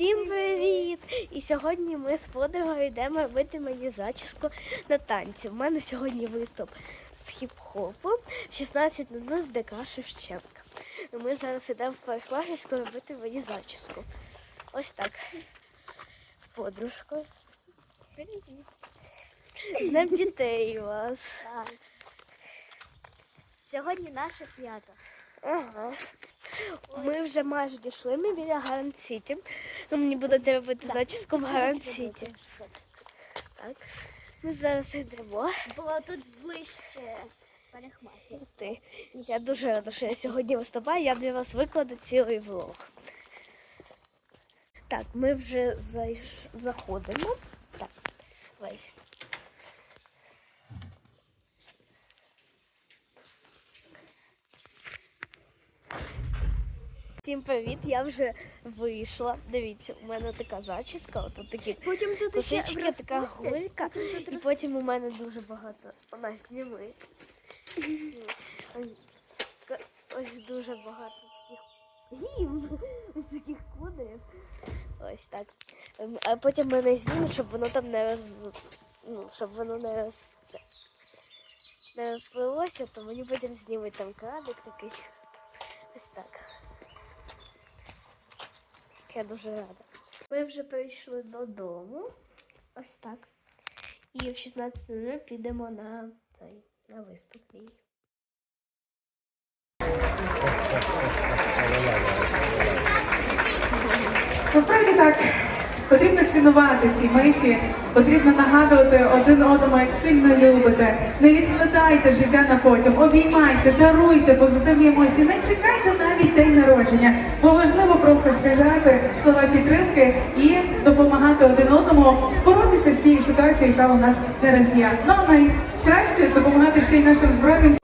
Всім привіт! І сьогодні ми з подругою йдемо робити мені зачіску на танці. У мене сьогодні виступ з хіп-хопу 16 на в ДК Шевченка. Ми зараз йдемо в парикмахерську робити мені зачіску. Ось так. З подружкою. З Днем дітей у вас. Так. Сьогодні наше свято. Ага. Ми вже майже дійшли, ми біля Гарант Сіті. Ну, мені будете робити зачіску в Гарант Сіті. Так. Ми зараз йдемо. Було тут ближче парикмахерська. Я дуже рада, що я сьогодні виступаю. Я для вас викладу цілий влог. Так, ми вже заходимо. Так, весь. Всім привіт, я вже вийшла. Дивіться, у мене така зачіска, отут такі Потім тут косички, така гулька. потім тут І потім у мене дуже багато. Вона зніми. Ось, ось дуже багато таких. Гім! Ось таких кудрів. Ось так. Ем, А потім мене знімуть, щоб воно там не роз. Ну, щоб воно не роз. Не розплилося, то мені потім знімуть там кадик такий. Ось так. Я дуже рада. Ми вже прийшли додому. Ось так. І в 16.00 підемо на цей на виступ мій. Насправді так потрібно цінувати ці миті, потрібно нагадувати один одному, як сильно любите. Не відкладайте життя на потім, обіймайте, даруйте позитивні емоції. Не чекайте навіть день народження, бо важливо просто сказати слова підтримки і допомагати один одному боротися з тією ситуацією, яка у нас зараз є. Ну а найкраще допомагати ще й нашим збройним